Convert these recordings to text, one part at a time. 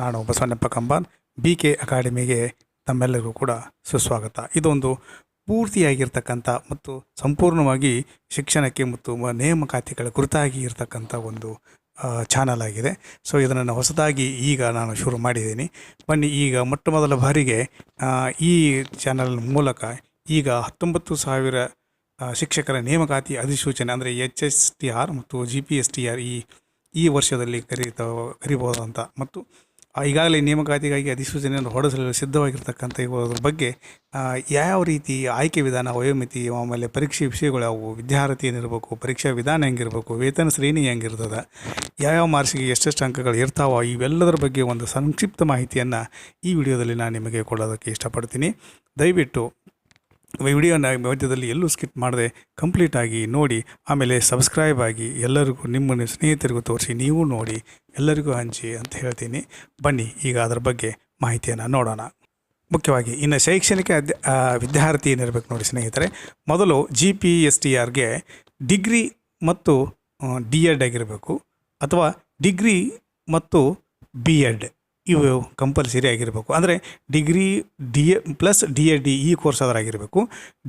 ನಾನು Basavannappa ಕಂಬಾನ್ B K ಅಕಾಡೆಮಿಗೆ ತಮ್ಮೆಲ್ಲರಿಗೂ ಕೂಡ ಸುಸ್ವಾಗತ. ಇದೊಂದು ಪೂರ್ತಿಯಾಗಿರ್ತಕ್ಕಂಥ ಮತ್ತು ಸಂಪೂರ್ಣವಾಗಿ ಶಿಕ್ಷಣಕ್ಕೆ ಮತ್ತು ನೇಮಕಾತಿಗಳ ಕುರಿತಾಗಿ ಇರತಕ್ಕಂಥ ಒಂದು ಚಾನಲ್ ಆಗಿದೆ. ಸೊ ಇದನ್ನು ಹೊಸದಾಗಿ ಈಗ ನಾನು ಶುರು ಮಾಡಿದ್ದೀನಿ. ಬನ್ನಿ, ಈಗ ಮೊಟ್ಟ ಮೊದಲ ಬಾರಿಗೆ ಈ ಚಾನಲ್ ಮೂಲಕ ಈಗ ಹತ್ತೊಂಬತ್ತು ಸಾವಿರ ಶಿಕ್ಷಕರ ನೇಮಕಾತಿ ಅಧಿಸೂಚನೆ ಅಂದರೆ ಎಚ್ ಎಸ್ ಟಿ ಆರ್ ಮತ್ತು G P S T R ಈ ಈ ವರ್ಷದಲ್ಲಿ ಕರೀತ, ಕರಿಬೋದಂತ. ಮತ್ತು ಈಗಾಗಲೇ ನೇಮಕಾತಿಗಾಗಿ ಅಧಿಸೂಚನೆಯನ್ನು ಹೊರಡಿಸಲು ಸಿದ್ಧವಾಗಿರ್ತಕ್ಕಂಥ ಇವುದ್ರ ಬಗ್ಗೆ ಯಾವ ರೀತಿ ಆಯ್ಕೆ ವಿಧಾನ, ವಯೋಮಿತಿ, ಆಮೇಲೆ ಪರೀಕ್ಷೆ ವಿಷಯಗಳು ಯಾವುವು ವಿದ್ಯಾರ್ಥಿ ಏನಿರಬೇಕು, ಪರೀಕ್ಷಾ ವಿಧಾನ ಹೆಂಗಿರಬೇಕು, ವೇತನ ಶ್ರೇಣಿ ಹೆಂಗಿರ್ತದೆ, ಯಾವ್ಯಾವ ಮಾರ್ಕ್ಸಿಗೆ ಎಷ್ಟೆಷ್ಟು ಅಂಕಗಳು ಇರ್ತಾವ ಇವೆಲ್ಲದರ ಬಗ್ಗೆ ಒಂದು ಸಂಕ್ಷಿಪ್ತ ಮಾಹಿತಿಯನ್ನು ಈ ವಿಡಿಯೋದಲ್ಲಿ ನಾನು ನಿಮಗೆ ಕೊಡೋದಕ್ಕೆ ಇಷ್ಟಪಡ್ತೀನಿ. ದಯವಿಟ್ಟು ವಿಡಿಯೋನ ಮಧ್ಯದಲ್ಲಿ ಎಲ್ಲೂ ಸ್ಕಿಪ್ ಮಾಡದೆ ಕಂಪ್ಲೀಟಾಗಿ ನೋಡಿ, ಆಮೇಲೆ ಸಬ್ಸ್ಕ್ರೈಬ್ ಆಗಿ ಎಲ್ಲರಿಗೂ ನಿಮ್ಮ ಸ್ನೇಹಿತರಿಗೂ ತೋರಿಸಿ, ನೀವು ನೋಡಿ ಎಲ್ಲರಿಗೂ ಹಂಚಿ ಅಂತ ಹೇಳ್ತೀನಿ. ಬನ್ನಿ, ಈಗ ಅದರ ಬಗ್ಗೆ ಮಾಹಿತಿಯನ್ನು ನೋಡೋಣ. ಮುಖ್ಯವಾಗಿ, ಇನ್ನು ಶೈಕ್ಷಣಿಕ ವಿದ್ಯಾರ್ಥಿ ಏನಿರಬೇಕು ನೋಡಿ ಸ್ನೇಹಿತರೆ, ಮೊದಲು ಜಿ ಪಿ ಎಸ್ ಟಿ ಆರ್ಗೆ ಡಿಗ್ರಿ ಮತ್ತು ಡಿ ಎಡ್ ಆಗಿರಬೇಕು, ಅಥವಾ ಡಿಗ್ರಿ ಮತ್ತು ಬಿ ಎಡ್. ಇವು ಕಂಪಲ್ಸರಿ ಆಗಿರಬೇಕು. ಅಂದರೆ degree D A plus D Ed D ಈ ಕೋರ್ಸ್ ಆದರೂ ಆಗಿರಬೇಕು.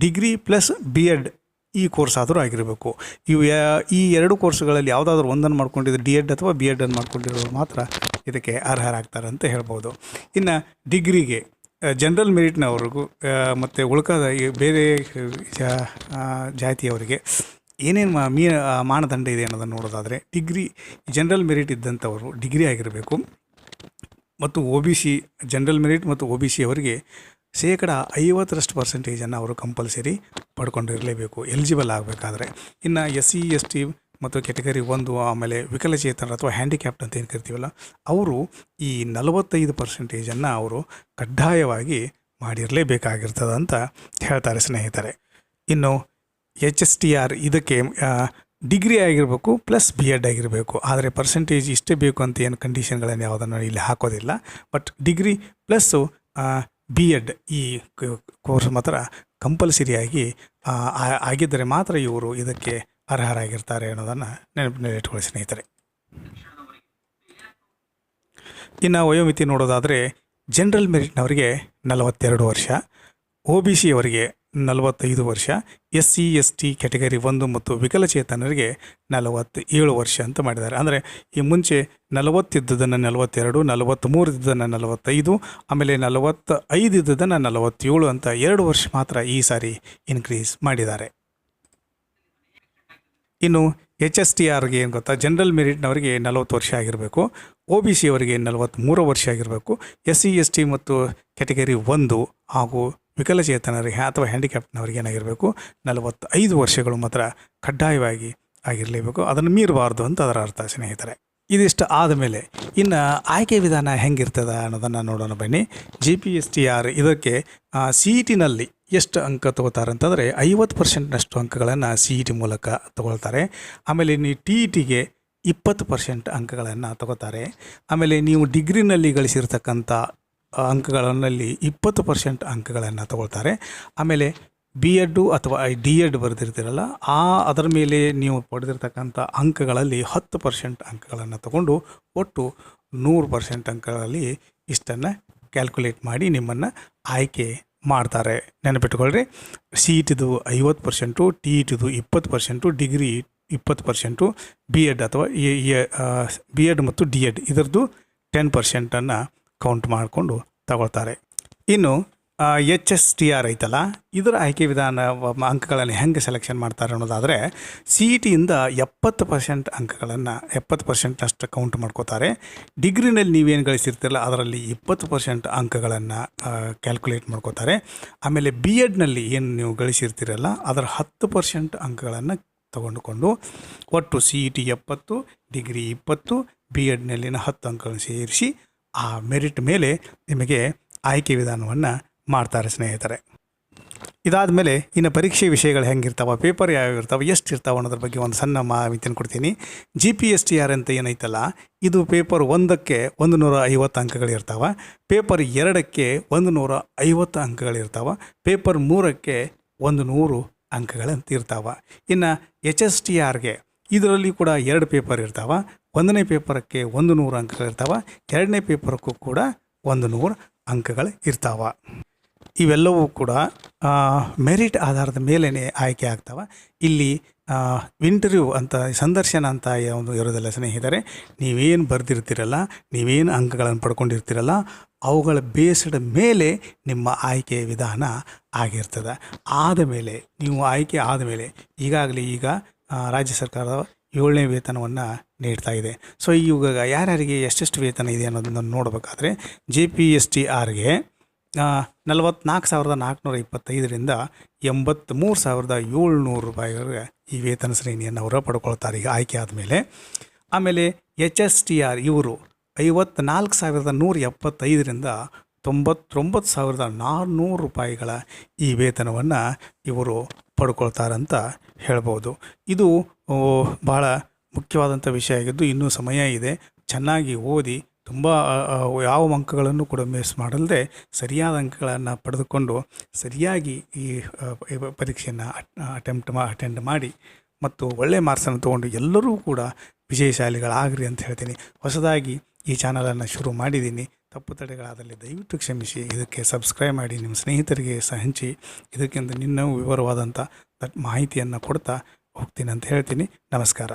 ಡಿಗ್ರಿ ಪ್ಲಸ್ ಬಿ ಎಡ್ ಈ ಕೋರ್ಸ್ ಆದರೂ ಆಗಿರಬೇಕು. ಇವು ಈ ಎರಡು ಕೋರ್ಸ್ಗಳಲ್ಲಿ ಯಾವುದಾದ್ರೂ ಒಂದನ್ನು ಮಾಡ್ಕೊಂಡಿದ್ದು ಡಿ ಎಡ್ ಅಥವಾ ಬಿ ಎಡನ್ನು ಮಾಡ್ಕೊಂಡಿರೋರು ಮಾತ್ರ ಇದಕ್ಕೆ ಅರ್ಹರಾಗ್ತಾರೆ ಅಂತ ಹೇಳ್ಬೋದು. ಇನ್ನು ಡಿಗ್ರಿಗೆ ಜನರಲ್ ಮೆರಿಟ್ನವ್ರಿಗೂ ಮತ್ತು ಉಳ್ಕಾದ ಬೇರೆ ಜಾತಿಯವರಿಗೆ ಏನೇನು ಮೀ ಮಾನದಂಡ ಇದೆ ಅನ್ನೋದನ್ನು ನೋಡೋದಾದರೆ ಡಿಗ್ರಿ ಜನರಲ್ ಮೆರಿಟ್ ಇದ್ದಂಥವರು ಡಿಗ್ರಿ ಆಗಿರಬೇಕು. ಮತ್ತು O B C, general merit ಮತ್ತು ಒ ಬಿ ಸಿ ಅವರಿಗೆ ಶೇಕಡ ಐವತ್ತರಷ್ಟು ಪರ್ಸೆಂಟೇಜನ್ನು ಅವರು ಕಂಪಲ್ಸರಿ ಪಡ್ಕೊಂಡಿರಲೇಬೇಕು, ಎಲಿಜಿಬಲ್ ಆಗಬೇಕಾದ್ರೆ. ಇನ್ನು ಎಸ್ ಸಿ, ಎಸ್ ಟಿ ಮತ್ತು ಕೆಟಗರಿ ಒಂದು ಆಮೇಲೆ ವಿಕಲಚೇತನರು ಅಥವಾ ಹ್ಯಾಂಡಿಕ್ಯಾಪ್ಟ್ ಅಂತ ಏನು ಕರಿತೀವಲ್ಲ, ಅವರು ಈ ನಲವತ್ತೈದು ಪರ್ಸೆಂಟೇಜನ್ನು ಅವರು ಕಡ್ಡಾಯವಾಗಿ ಮಾಡಿರಲೇಬೇಕಾಗಿರ್ತದೆ ಅಂತ ಹೇಳ್ತಾರೆ ಸ್ನೇಹಿತರೆ. ಇನ್ನು ಎಚ್ ಎಸ್ ಟಿ ಆರ್ ಇದಕ್ಕೆ ಡಿಗ್ರಿ ಆಗಿರಬೇಕು ಪ್ಲಸ್ ಬಿ ಎಡ್ ಆಗಿರಬೇಕು. ಆದರೆ ಪರ್ಸೆಂಟೇಜ್ ಇಷ್ಟೇ ಬೇಕು ಅಂತ ಏನು ಕಂಡೀಷನ್ಗಳನ್ನು ಯಾವುದನ್ನು ಇಲ್ಲಿ ಹಾಕೋದಿಲ್ಲ. But degree plus B Ed ಈ ಕೋರ್ಸ್ ಮಾತ್ರ ಕಂಪಲ್ಸರಿಯಾಗಿ ಆಗಿದ್ದರೆ ಮಾತ್ರ ಇವರು ಇದಕ್ಕೆ ಅರ್ಹರಾಗಿರ್ತಾರೆ ಅನ್ನೋದನ್ನು ನೆನಪು ಇಟ್ಕೊಳ್ಳಿ ಸ್ನೇಹಿತರೆ. ಇನ್ನು ವಯೋಮಿತಿ ನೋಡೋದಾದರೆ ಜನರಲ್ ಮೆರಿಟ್ನವರಿಗೆ ನಲವತ್ತೆರಡು ವರ್ಷ ಒ ಬಿ ಸಿ ಅವರಿಗೆ ನಲವತ್ತೈದು ವರ್ಷ S C S T category ಒಂದು ಮತ್ತು ವಿಕಲಚೇತನರಿಗೆ ನಲವತ್ತೇಳು ವರ್ಷ ಅಂತ ಮಾಡಿದ್ದಾರೆ. ಅಂದರೆ ಈ ಮುಂಚೆ ನಲವತ್ತಿದ್ದದನ್ನು ನಲವತ್ತೆರಡು ನಲವತ್ತ್ಮೂರು ಇದ್ದುದನ್ನು ನಲವತ್ತೈದು, ಆಮೇಲೆ ನಲವತ್ತ ಐದು ಇದ್ದುದನ್ನು ನಲವತ್ತೇಳು ಅಂತ ಎರಡು ವರ್ಷ ಮಾತ್ರ ಈ ಸಾರಿ ಇನ್ಕ್ರೀಸ್ ಮಾಡಿದ್ದಾರೆ. ಇನ್ನು ಎಚ್ ಎಸ್ ಟಿ ಆರ್ಗೆ ಏನು ಗೊತ್ತಾ ಜನರಲ್ ಮೆರಿಟ್ನವರಿಗೆ ನಲವತ್ತು ವರ್ಷ ಆಗಿರಬೇಕು ಒ ಬಿ ಸಿ ಅವರಿಗೆ ನಲವತ್ತ್ಮೂರು ವರ್ಷ ಆಗಿರಬೇಕು ಎಸ್ ಸಿ ಎಸ್ ಟಿ ಮತ್ತು ಕೆಟಗರಿ ಒಂದು ಹಾಗೂ ವಿಕಲಚೇತನರಿಗೆ ಅಥವಾ ಹ್ಯಾಂಡಿಕ್ಯಾಪ್ಟ್ನವರಿಗೆ ಏನಾಗಿರಬೇಕು ನಲವತ್ತೈದು ವರ್ಷಗಳು ಮಾತ್ರ ಕಡ್ಡಾಯವಾಗಿ ಆಗಿರಲೇಬೇಕು. ಅದನ್ನು ಮೀರಬಾರ್ದು ಅಂತ ಅದರ ಅರ್ಥ, ಸ್ನೇಹಿತರೆ. ಇದಿಷ್ಟು ಆದಮೇಲೆ, ಇನ್ನು ಆಯ್ಕೆ ವಿಧಾನ ಹೆಂಗಿರ್ತದೆ ಅನ್ನೋದನ್ನು ನೋಡೋಣ ಬನ್ನಿ. G P S T R ಇದಕ್ಕೆ ಸಿ ಇ ಟಿನಲ್ಲಿ ಎಷ್ಟು ಅಂಕ ತಗೋತಾರೆ ಅಂತಂದರೆ ಐವತ್ತು ಪರ್ಸೆಂಟ್ನಷ್ಟು ಅಂಕಗಳನ್ನು ಸಿ ಇ ಟಿ ಮೂಲಕ ತಗೊಳ್ತಾರೆ. ಆಮೇಲೆ ನೀವು ಟಿ ಇ ಟಿಗೆ ಇಪ್ಪತ್ತು ಪರ್ಸೆಂಟ್ ಅಂಕಗಳನ್ನು ತಗೋತಾರೆ. ಆಮೇಲೆ ನೀವು ಡಿಗ್ರಿನಲ್ಲಿ ಗಳಿಸಿರ್ತಕ್ಕಂಥ ಅಂಕಗಳಲ್ಲಿ ಇಪ್ಪತ್ತು ಪರ್ಸೆಂಟ್ ಅಂಕಗಳನ್ನು ತಗೊಳ್ತಾರೆ. ಆಮೇಲೆ ಬಿ ಎಡ್ಡು ಅಥವಾ ಡಿ ಎಡ್ ಬರೆದಿರ್ತೀರಲ್ಲ, ಆ ಅದರ ಮೇಲೆ ನೀವು ಪಡೆದಿರ್ತಕ್ಕಂಥ ಅಂಕಗಳಲ್ಲಿ ಹತ್ತು ಪರ್ಸೆಂಟ್ ಅಂಕಗಳನ್ನು ತಗೊಂಡು ಒಟ್ಟು ನೂರು ಪರ್ಸೆಂಟ್ ಅಂಕಗಳಲ್ಲಿ ಇಷ್ಟನ್ನು ಕ್ಯಾಲ್ಕುಲೇಟ್ ಮಾಡಿ ನಿಮ್ಮನ್ನು ಆಯ್ಕೆ ಮಾಡ್ತಾರೆ. ನೆನಪಿಟ್ಕೊಳ್ರಿ ಸಿ ಇಟಿದು ಟಿದು ಐವತ್ತು ಪರ್ಸೆಂಟು ಟಿ ಇಟಿದು ಇಪ್ಪತ್ತು ಪರ್ಸೆಂಟು, ಡಿಗ್ರಿ ಇಪ್ಪತ್ತು ಪರ್ಸೆಂಟು ಬಿ ಎಡ್ ಅಥವಾ ಬಿ ಎಡ್ ಮತ್ತು ಡಿ ಎಡ್ ಇದರದ್ದು ಟೆನ್ ಪರ್ಸೆಂಟನ್ನು ಕೌಂಟ್ ಮಾಡಿಕೊಂಡು ತಗೊಳ್ತಾರೆ. ಇನ್ನು ಎಚ್ ಎಸ್ ಟಿ ಆರ್ ಐತಲ್ಲ, ಇದರ ಆಯ್ಕೆ ವಿಧಾನ ಅಂಕಗಳನ್ನು ಹೆಂಗೆ ಸೆಲೆಕ್ಷನ್ ಮಾಡ್ತಾರೆ ಅನ್ನೋದಾದರೆ ಸಿ ಇ ಟಿಯಿಂದ ಎಪ್ಪತ್ತು ಪರ್ಸೆಂಟ್ ಅಂಕಗಳನ್ನು, ಎಪ್ಪತ್ತು ಪರ್ಸೆಂಟ್ನಷ್ಟು ಕೌಂಟ್ ಮಾಡ್ಕೋತಾರೆ. ಡಿಗ್ರಿನಲ್ಲಿ ನೀವೇನು ಗಳಿಸಿರ್ತಿರಲ್ಲ, ಅದರಲ್ಲಿ ಇಪ್ಪತ್ತು ಪರ್ಸೆಂಟ್ ಅಂಕಗಳನ್ನು ಕ್ಯಾಲ್ಕುಲೇಟ್ ಮಾಡ್ಕೋತಾರೆ. ಆಮೇಲೆ ಬಿ ಎಡ್ನಲ್ಲಿ ಏನು ನೀವು ಗಳಿಸಿರ್ತಿರಲ್ಲ, ಅದರ ಹತ್ತು ಪರ್ಸೆಂಟ್ ಅಂಕಗಳನ್ನು ತಗೊಂಡುಕೊಂಡು, ಒಟ್ಟು ಸಿ ಇ ಟಿ ಎಪ್ಪತ್ತು ಡಿಗ್ರಿ ಇಪ್ಪತ್ತು ಬಿ ಎಡ್ನಲ್ಲಿನ ಹತ್ತು ಅಂಕಗಳನ್ನು ಸೇರಿಸಿ ಆ ಮೆರಿಟ್ ಮೇಲೆ ನಿಮಗೆ ಆಯ್ಕೆ ವಿಧಾನವನ್ನು ಮಾಡ್ತಾರೆ ಸ್ನೇಹಿತರೆ. ಇದಾದ ಮೇಲೆ ಇನ್ನು ಪರೀಕ್ಷೆ ವಿಷಯಗಳು ಹೆಂಗಿರ್ತಾವೆ ಪೇಪರ್ ಯಾವ್ಯಾವ ಇರ್ತಾವೆ ಎಷ್ಟು ಇರ್ತಾವೆ ಅನ್ನೋದ್ರ ಬಗ್ಗೆ ಒಂದು ಸಣ್ಣ ಮಾಹಿತಿಯನ್ನು ಕೊಡ್ತೀನಿ. G P S T R ಅಂತ ಏನೈತಲ್ಲ, ಇದು ಪೇಪರ್ ಒಂದಕ್ಕೆ ಒಂದು ನೂರ ಐವತ್ತು ಅಂಕಗಳಿರ್ತಾವೆ ಪೇಪರ್ ಎರಡಕ್ಕೆ ಒಂದು ನೂರ ಐವತ್ತು ಅಂಕಗಳಿರ್ತಾವೆ ಪೇಪರ್ ಮೂರಕ್ಕೆ ಒಂದು ನೂರು ಅಂಕಗಳಂತ ಇರ್ತಾವೆ ಇನ್ನು ಎಚ್ ಎಸ್ ಟಿ ಆರ್ಗೆ ಇದರಲ್ಲಿ ಕೂಡ ಎರಡು ಪೇಪರ್ ಇರ್ತಾವೆ ಒಂದನೇ ಪೇಪರಕ್ಕೆ ಒಂದು ನೂರು ಅಂಕಗಳಿರ್ತಾವೆ ಎರಡನೇ ಪೇಪರಕ್ಕೂ ಕೂಡ ಒಂದು ನೂರು ಅಂಕಗಳು ಇರ್ತಾವೆ. ಇವೆಲ್ಲವೂ ಕೂಡ ಮೆರಿಟ್ ಆಧಾರದ ಮೇಲೇ ಆಯ್ಕೆ ಆಗ್ತಾವೆ. ಇಲ್ಲಿ ಇಂಟರ್ವ್ಯೂ ಅಂತ, ಸಂದರ್ಶನ ಅಂತ ಒಂದು ಇರೋದಿಲ್ಲ ಸ್ನೇಹಿತರೆ, ನೀವೇನು ಬರೆದಿರ್ತೀರಲ್ಲ, ನೀವೇನು ಅಂಕಗಳನ್ನು ಪಡ್ಕೊಂಡಿರ್ತೀರಲ್ಲ, ಅವುಗಳ ಬೇಸ್ಡ್ ಮೇಲೆ ನಿಮ್ಮ ಆಯ್ಕೆ ವಿಧಾನ ಆಗಿರ್ತದೆ. ಆದ ಮೇಲೆ, ನೀವು ಆಯ್ಕೆ ಆದ ಮೇಲೆ, ಈಗಾಗಲೇ ಈಗ ರಾಜ್ಯ ಸರ್ಕಾರದ ಏಳನೇ ವೇತನವನ್ನು ನೀಡ್ತಾ ಇದೆ. ಸೊ ಇವಾಗ ಯಾರ್ಯಾರಿಗೆ ಎಷ್ಟೆಷ್ಟು ವೇತನ ಇದೆ ಅನ್ನೋದನ್ನು ನೋಡಬೇಕಾದ್ರೆ ಜೆ ಪಿ ಎಸ್ ಟಿ ಆರ್ಗೆ ನಲವತ್ನಾಲ್ಕು ಸಾವಿರದ ನಾಲ್ಕುನೂರ ಇಪ್ಪತ್ತೈದರಿಂದ ಎಂಬತ್ತ್ಮೂರು ಸಾವಿರದ ಏಳ್ನೂರು ರೂಪಾಯಿಗಳಿಗೆ ಈ ವೇತನ ಶ್ರೇಣಿಯನ್ನು ಅವರು ಪಡ್ಕೊಳ್ತಾರೆ ಈಗ ಆಯ್ಕೆ ಆದಮೇಲೆ. ಆಮೇಲೆ ಎಚ್ ಎಸ್ ಟಿ ಆರ್ ಇವರು ಐವತ್ನಾಲ್ಕು ಸಾವಿರದ ನೂರ ಎಪ್ಪತ್ತೈದರಿಂದ ತೊಂಬತ್ತೊಂಬತ್ತು ಸಾವಿರದ ನಾನ್ನೂರು ರೂಪಾಯಿಗಳ ಈ ವೇತನವನ್ನು ಇವರು ಪಡ್ಕೊಳ್ತಾರಂತ ಹೇಳ್ಬೋದು. ಇದು ಬಹಳ ಮುಖ್ಯವಾದಂಥ ವಿಷಯ ಆಗಿದ್ದು ಇನ್ನೂ ಸಮಯ ಇದೆ. ಚೆನ್ನಾಗಿ ಓದಿ ತುಂಬ ಯಾವ ಅಂಕಗಳನ್ನು ಕೂಡ ಮಿಸ್ ಮಾಡಲ್ಲದೆ ಸರಿಯಾದ ಅಂಕಗಳನ್ನು ಪಡೆದುಕೊಂಡು ಸರಿಯಾಗಿ ಈ ಪರೀಕ್ಷೆಯನ್ನು ಅಟೆಂಪ್ಟ್ ಮಾ ಅಟೆಂಡ್ ಮಾಡಿ ಮತ್ತು ಒಳ್ಳೆಯ ಮಾರ್ಕ್ಸನ್ನು ತೊಗೊಂಡು ಎಲ್ಲರೂ ಕೂಡ ವಿಜಯಶಾಲಿಗಳಾಗ್ರಿ ಅಂತ ಹೇಳ್ತೀನಿ. ಹೊಸದಾಗಿ ಈ ಚಾನಲನ್ನು ಶುರು ಮಾಡಿದ್ದೀನಿ. ತಪ್ಪು ತಡೆಗಳಾದಲ್ಲಿ ದಯವಿಟ್ಟು ಕ್ಷಮಿಸಿ. ಇದಕ್ಕೆ ಸಬ್ಸ್ಕ್ರೈಬ್ ಮಾಡಿ, ನಿಮ್ಮ ಸ್ನೇಹಿತರಿಗೆ ಸಹ ಹಂಚಿ ಇದಕ್ಕಿಂತ ನಿನ್ನೂ ವಿವರವಾದಂಥ ಮಾಹಿತಿಯನ್ನು ಕೊಡ್ತಾ ಹೋಗ್ತೀನಿ ಅಂತ ಹೇಳ್ತೀನಿ. ನಮಸ್ಕಾರ.